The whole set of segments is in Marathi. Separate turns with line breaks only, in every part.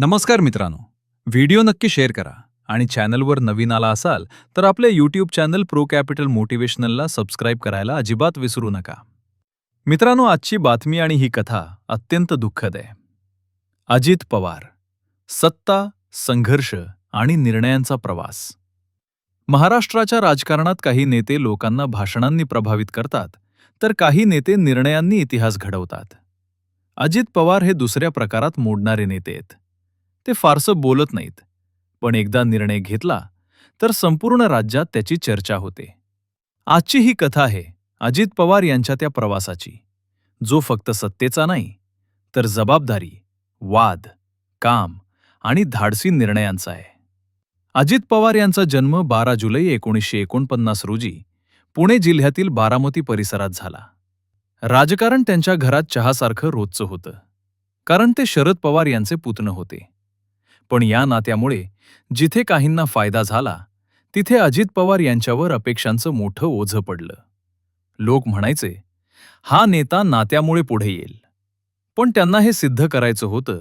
नमस्कार मित्रांनो. व्हिडिओ नक्की शेअर करा आणि चॅनलवर नवीन आला असाल तर आपल्या यूट्यूब चॅनल प्रो कॅपिटल मोटिवेशनलला सबस्क्राईब करायला अजिबात विसरू नका. मित्रांनो आजची बातमी आणि ही कथा अत्यंत दुःखद आहे. अजित पवार सत्ता संघर्ष आणि निर्णयांचा प्रवास. महाराष्ट्राच्या राजकारणात काही नेते लोकांना भाषणांनी प्रभावित करतात तर काही नेते निर्णयांनी इतिहास घडवतात. अजित पवार हे दुसऱ्या प्रकारात मोडणारे नेते आहेत. ते फारसं बोलत नाहीत. पण एकदा निर्णय घेतला तर संपूर्ण राज्यात त्याची चर्चा होते. आजची ही कथा आहे अजित पवार यांच्या त्या प्रवासाची. जो फक्त सत्तेचा नाही तर जबाबदारी वाद काम आणि धाडसी निर्णयांचा आहे. अजित पवार यांचा जन्म बारा जुलै एकोणीसशे एकोणपन्नास रोजी पुणे जिल्ह्यातील बारामती परिसरात झाला. राजकारण त्यांच्या घरात चहासारखं रोजचं होतं. कारण ते शरद पवार यांचे पुतणं होते. पण या नात्यामुळे जिथे काहींना फायदा झाला तिथे अजित पवार यांच्यावर अपेक्षांचं मोठं ओझं पडलं. लोक म्हणायचे हा नेता नात्यामुळे पुढे येईल. पण त्यांना हे सिद्ध करायचं होतं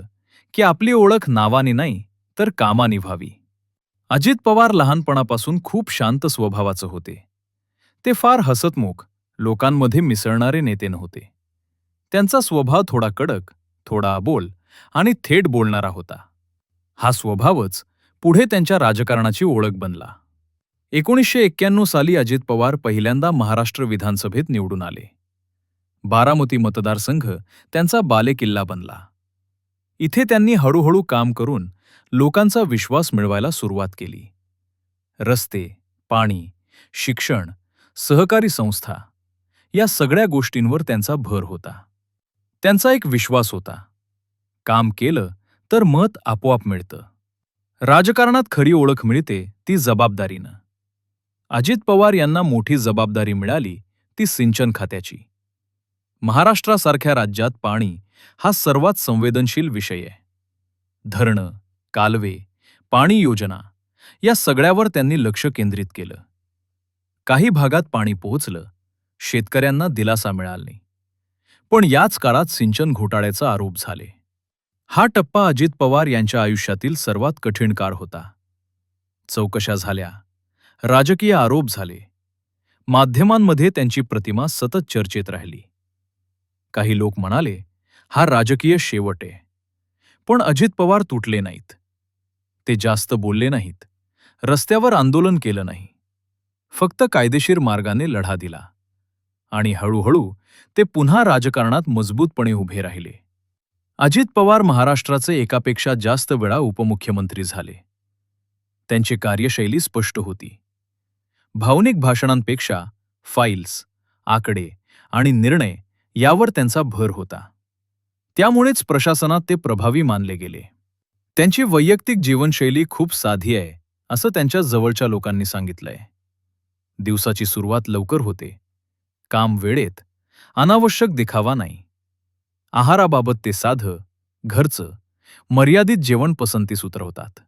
की आपली ओळख नावाने नाही तर कामाने व्हावी. अजित पवार लहानपणापासून खूप शांत स्वभावाचं होते. ते फार हसतमुख लोकांमध्ये मिसळणारे नेते नव्हते. त्यांचा स्वभाव थोडा कडक थोडा अबोल आणि थेट बोलणारा होता. हा स्वभावच पुढे त्यांच्या राजकारणाची ओळख बनला. एकोणीसशे एक्क्याण्णव साली अजित पवार पहिल्यांदा महाराष्ट्र विधानसभेत निवडून आले. बारामती मतदारसंघ त्यांचा बालेकिल्ला बनला. इथे त्यांनी हळूहळू काम करून लोकांचा विश्वास मिळवायला सुरुवात केली. रस्ते पाणी शिक्षण सहकारी संस्था या सगळ्या गोष्टींवर त्यांचा भर होता. त्यांचा एक विश्वास होता. काम केलं तर मत आपोआप मिळतं. राजकारणात खरी ओळख मिळते ती जबाबदारीनं. अजित पवार यांना मोठी जबाबदारी मिळाली ती सिंचन खात्याची. महाराष्ट्रासारख्या राज्यात पाणी हा सर्वात संवेदनशील विषय आहे. धरणं कालवे पाणी योजना या सगळ्यावर त्यांनी लक्ष केंद्रित केलं. काही भागात पाणी पोहोचलं शेतकऱ्यांना दिलासा मिळाला नाही. पण याच काळात सिंचन घोटाळ्याचा आरोप झाले. हा टप्पा अजित पवार यांच्या आयुष्यातील सर्वात कठीण काळ होता. चौकशा झाल्या. राजकीय आरोप झाले. माध्यमांमध्ये त्यांची प्रतिमा सतत चर्चेत राहिली. काही लोक म्हणाले हा राजकीय शेवट आहे. पण अजित पवार तुटले नाहीत. ते जास्त बोलले नाहीत. रस्त्यावर आंदोलन केलं नाही. फक्त कायदेशीर मार्गाने लढा दिला. आणि हळूहळू ते पुन्हा राजकारणात मजबूतपणे उभे राहिले. अजित पवार महाराष्ट्राचे एकापेक्षा जास्त वेळा उपमुख्यमंत्री झाले. त्यांची कार्यशैली स्पष्ट होती. भावनिक भाषणांपेक्षा फाईल्स आकडे आणि निर्णय यावर त्यांचा भर होता. त्यामुळेच प्रशासनात ते प्रभावी मानले गेले. त्यांची वैयक्तिक जीवनशैली खूप साधी आहे असं त्यांच्या जवळच्या लोकांनी सांगितलंय. दिवसाची सुरुवात लवकर होते. काम वेळेत अनावश्यक दिखावा नाही. आहाराबाबत ते साधं घरचं मर्यादित जेवण पसंतीस उतरवतात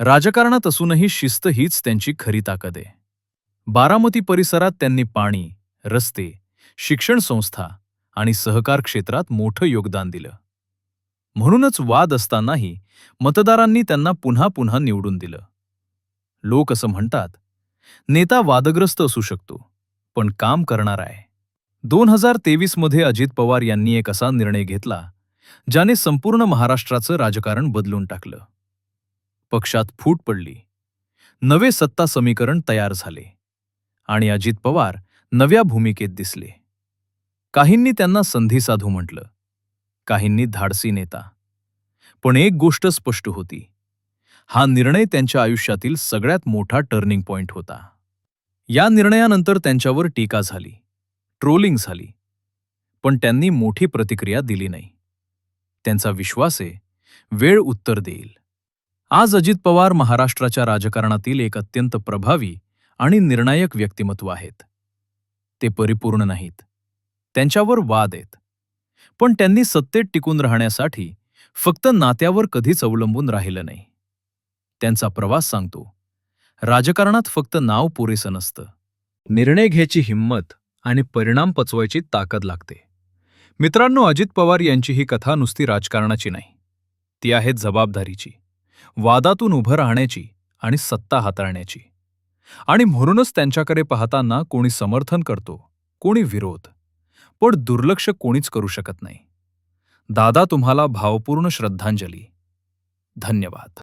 राजकारणात असूनही शिस्त हीच त्यांची खरी ताकद आहे. बारामती परिसरात त्यांनी पाणी रस्ते शिक्षण संस्था आणि सहकार क्षेत्रात मोठं योगदान दिलं. म्हणूनच वाद असतानाही मतदारांनी त्यांना पुन्हा पुन्हा निवडून दिलं. लोक असं म्हणतात नेता वादग्रस्त असू शकतो पण काम करणार आहे. दोन हजार तेवीसमध्ये अजित पवार यांनी एक असा निर्णय घेतला ज्याने संपूर्ण महाराष्ट्राचं राजकारण बदलून टाकलं. पक्षात फूट पडली. नवे सत्ता समीकरण तयार झाले आणि अजित पवार नव्या भूमिकेत दिसले. काहींनी त्यांना संधी साधू म्हटलं काहींनी धाडसी नेता. पण एक गोष्ट स्पष्ट होती हा निर्णय त्यांच्या आयुष्यातील सगळ्यात मोठा टर्निंग पॉइंट होता. या निर्णयानंतर त्यांच्यावर टीका झाली. ट्रोलिंग झाली. पण त्यांनी मोठी प्रतिक्रिया दिली नाही. त्यांचा विश्वास आहे वेळ उत्तर देईल. आज अजित पवार महाराष्ट्राच्या राजकारणातील एक अत्यंत प्रभावी आणि निर्णायक व्यक्तिमत्व आहेत. ते परिपूर्ण नाहीत. त्यांच्यावर वाद आहेत. पण त्यांनी सत्तेत टिकून राहण्यासाठी फक्त नात्यावर कधीच अवलंबून राहिलं नाही. त्यांचा प्रवास सांगतो राजकारणात फक्त नाव पुरेसं नसतं. निर्णय घ्यायची हिंमत आणि परिणाम पचवायची ताकद लागते. मित्रांनो अजित पवार यांची ही कथा नुसती राजकारणाची नाही. ती आहे जबाबदारीची वादातून उभं राहण्याची आणि सत्ता हाताळण्याची. आणि म्हणूनच त्यांच्याकडे पाहताना कोणी समर्थन करतो कोणी विरोध. पण दुर्लक्ष कोणीच करू शकत नाही. दादा तुम्हाला भावपूर्ण श्रद्धांजली. धन्यवाद.